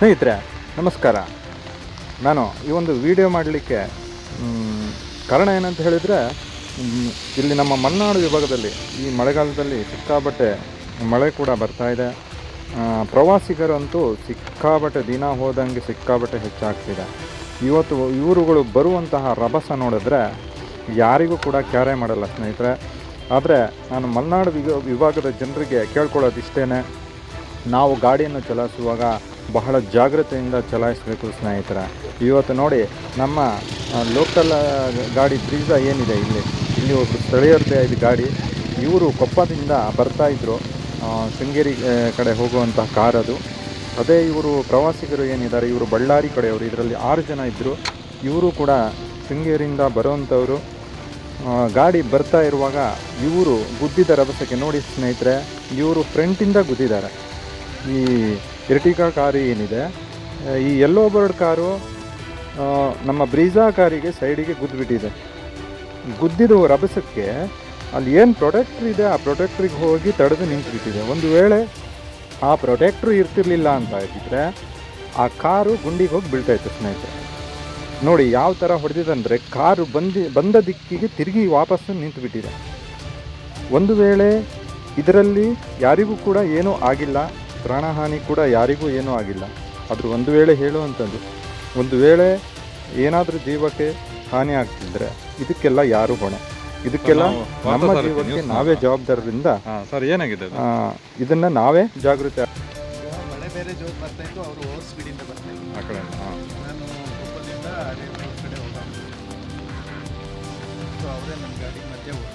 ಸ್ನೇಹಿತರೆ, ನಮಸ್ಕಾರ. ನಾನು ಈ ಒಂದು ವಿಡಿಯೋ ಮಾಡಲಿಕ್ಕೆ ಕಾರಣ ಏನಂತ ಹೇಳಿದರೆ ಇಲ್ಲಿ ನಮ್ಮ ಮಲೆನಾಡು ವಿಭಾಗದಲ್ಲಿ, ಈ ಮಳೆಗಾಲದಲ್ಲಿ ಸಿಕ್ಕಾಬಟ್ಟೆ ಮಳೆ ಕೂಡ ಬರ್ತಾ ಇದೆ. ಪ್ರವಾಸಿಗರಂತೂ ಸಿಕ್ಕಾಬಟ್ಟೆ ದಿನ ಹೋದಂಗೆ ಸಿಕ್ಕಾಬಟ್ಟೆ ಹೆಚ್ಚಾಗ್ತಿದೆ. ಇವತ್ತು ಇವರುಗಳು ಬರುವಂತಹ ರಭಸ ನೋಡಿದ್ರೆ, ಯಾರಿಗೂ ಕೂಡ ಕ್ಯಾರೆ ಮಾಡಲ್ಲ ಸ್ನೇಹಿತರೆ. ಆದರೆ, ನಾನು ಮಲೆನಾಡು ವಿಭ ವಿಭಾಗದ ಜನರಿಗೆ ಕೇಳ್ಕೊಳ್ಳೋದಿಷ್ಟೇ ನಾವು ಗಾಡಿಯನ್ನು ಚಲಾಯಿಸುವಾಗ ಬಹಳ ಜಾಗ್ರತೆಯಿಂದ ಚಲಾಯಿಸಬೇಕು ಸ್ನೇಹಿತರ. ಇವತ್ತು ನೋಡಿ ನಮ್ಮ ಲೋಕಲ್ ಗಾಡಿ ಬ್ರೀಜಾ ಏನಿದೆ ಇಲ್ಲಿ. ಇಲ್ಲಿ ಒಬ್ಬರು ಸ್ಥಳೀಯರದೇ ಇದು ಗಾಡಿ. ಇವರು ಕೊಪ್ಪದಿಂದ ಬರ್ತಾ ಇದ್ದರು ಶೃಂಗೇರಿ ಕಡೆ ಹೋಗುವಂತಹ ಕಾರ್ ಅದು. ಅದೇ ಇವರು ಪ್ರವಾಸಿಗರು ಏನಿದ್ದಾರೆ, ಇವರು ಬಳ್ಳಾರಿ ಕಡೆಯವರು. ಇದರಲ್ಲಿ ಆರು ಜನ ಇದ್ದರು ಇವರು ಕೂಡ ಶೃಂಗೇರಿಯಿಂದ ಬರುವಂಥವರು. ಗಾಡಿ ಬರ್ತಾ ಇರುವಾಗ ಇವರು ಗುದ್ದಿದ ರಭಸಕ್ಕೆ ನೋಡಿ ಸ್ನೇಹಿತರೆ, ಇವರು ಫ್ರಂಟಿಂದ ಗುದ್ದಿದ್ದಾರೆ. ಈ ಎರ್ಟಿಕಾ ಕಾರು ಏನಿದೆ ಈ ಯೆಲ್ಲೋ ಬರ್ಡ್ ಕಾರು ನಮ್ಮ ಬ್ರೀಜಾ ಕಾರಿಗೆ ಸೈಡಿಗೆ ಗುದ್ದುಬಿಟ್ಟಿದೆ. ಗುದ್ದಿದ ರಭಸಕ್ಕೆ ಅಲ್ಲಿ ಏನು ಪ್ರೊಟೆಕ್ಟ್ರ್ ಇದೆ, ಆ ಪ್ರೊಟೆಕ್ಟ್ರಿಗೆ ಹೋಗಿ ತಡೆದು ನಿಂತುಬಿಟ್ಟಿದೆ. ಒಂದು ವೇಳೆ ಆ ಪ್ರೊಟೆಕ್ಟ್ರು ಇರ್ತಿರ್ಲಿಲ್ಲ ಅಂತ ಇದ್ದರೆ ಆ ಕಾರು ಗುಂಡಿಗೆ ಹೋಗಿ ಬೀಳ್ತಾಯಿತ್ತು ಸ್ನೇಹಿತರೆ. ನೋಡಿ ಯಾವ ಥರ ಹೊಡೆದಿದಂದರೆ ಕಾರು ಬಂದು, ಬಂದ ದಿಕ್ಕಿಗೆ ತಿರುಗಿ ವಾಪಸ್ಸು ನಿಂತುಬಿಟ್ಟಿದೆ. ಒಂದು ವೇಳೆ ಇದರಲ್ಲಿ ಯಾರಿಗೂ ಕೂಡ ಏನೂ ಆಗಿಲ್ಲ ಪ್ರಾಣಹಾನಿ ಕೂಡ ಯಾರಿಗೂ ಏನೂ ಆಗಿಲ್ಲ. ಆದರೂ ಒಂದು ವೇಳೆ ಹೇಳುವಂಥದ್ದು ಒಂದು ವೇಳೆ ಏನಾದರೂ ಜೀವಕ್ಕೆ ಹಾನಿ ಆಗ್ತಿದ್ರೆ ಇದಕ್ಕೆಲ್ಲ ಯಾರು ಹೊಣೆ? ಇದಕ್ಕೆಲ್ಲ ನಮ್ಮ ಜೀವಕ್ಕೆ ನಾವೇ ಜವಾಬ್ದಾರರಿಂದ ಸರ್ ಏನಾಗಿದೆ ಅದು? ಇದನ್ನ ನಾವೇ ಜಾಗೃತಿ ಮಳೆ ಬೇರೆ ಜೋರು ಬರ್ತಾ ಇತ್ತು ಅವರು ಓವರ್ ಸ್ಪೀಡಿಂದ ಬರ್ತಾ ಇತ್ತು ಆ ಕಡೆ ನಾನು ಕೊಪ್ಪದಿಂದ ಅರೇಬಿಯಾ ಕಡೆ ಹೋಗ ಸೊ ಅವರೇ ನನ್ನ ಗಾಡಿ ಮಧ್ಯೆ ಹೋದ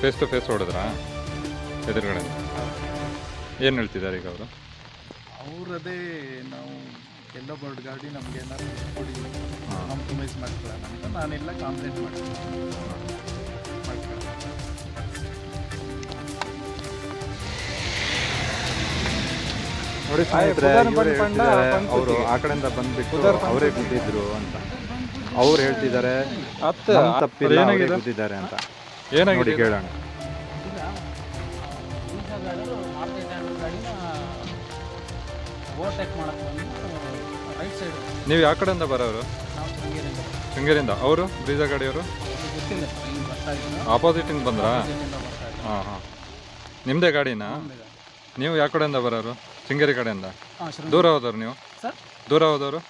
ಫೇಸ್ ಟು ಫೇಸ್ ಹೊಡೆದ್ರಾ ಎದುರುಗಡೆ? ಏನು ಹೇಳ್ತಿದ್ದಾರೆ ಈಗ ಅವರು? ಅವರದೇ ನಾವು ಎಲ್ಲೋ ಬರ್ಡ್ ಗಾಡಿ ನಮ್ಗೆ ಏನಾದ್ರು ಕೊಡಿ. ಕಾಂಪ್ರಮೈಸ್ ಮಾಡ್ಕೊಳ್ಳೋಣ ಅಂತ ನಾನೆಲ್ಲ ಕಾಂಪ್ಲೇಂಟ್ ಮಾಡ್ತೀನಿ. ನೋಡಿ ಸ್ನೇಹಿತರೆ ಅವರು ಆ ಕಡೆಯಿಂದ ಬಂದ್ಬಿಟ್ಟು ಅವರೇ ಗುದ್ದಿದ್ರು ಅಂತ. ಅವ್ರು ಹೇಳ್ತಿದ್ದಾರೆ ಅಂತ ತಪ್ಪಿಲ್ಲ ಅವರೇ ಏನಾಗಿದೆ? ಗುದ್ದಿದ್ದಾರೆ ಅಂತ. ಏನಾಗಿ ಏನಾಗಿದೆ ಇದು? ಟೈಪ್ ಮಾಡಕ್ಕೆ ಬಂದು ರೈಟ್ ಸೈಡ್ ನೀವು ಯಾವ ಕಡೆಯಿಂದ ಬರೋರು? ನಾವು ಶೃಂಗೇರಿಯಿಂದ. ಶೃಂಗೇರಿಯಿಂದ. ಅವರು ಬ್ರೀಜಾ ಗಾಡಿಯವರು ಗೊತ್ತಿಲ್ಲ ಬರ್ತಾ ಆಪೋಸಿಟಿಂದ ಬಂದ್ರಾ? ಬರ್ತಾ ಹಾಂ ಹಾಂ. ನಿಮ್ಮದೇ ಗಾಡಿನಾ? ನೀವು ಯಾವ ಕಡೆಯಿಂದ ಬರೋರು? ಶೃಂಗೇರಿ ಕಡೆಯಿಂದ? ಹಾ, ಶೃಂಗೇರಿ. ದೂರ ಹೋದವ್ರು ನೀವು? ಸರ್? ದೂರ ಹೋದವರು?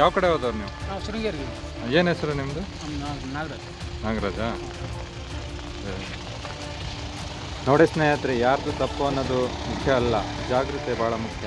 ಯಾವ ಕಡೆ ಹೋದವ್ರು ನೀವು? ನಾವು ಶೃಂಗೇರಿಗೆ ಏನು ಹೆಸರು ನಿಮ್ಮದು ನಾಗರಾಜ. ನಾಗರಾಜ್? ನಾಗರಾಜಾ ನೋಡಿ ಸ್ನೇಹಿತರೆ ಯಾರ್ದು ತಪ್ಪು ಅನ್ನೋದು ಮುಖ್ಯ ಅಲ್ಲ. ಜಾಗೃತಿ ಭಾಳ ಮುಖ್ಯ.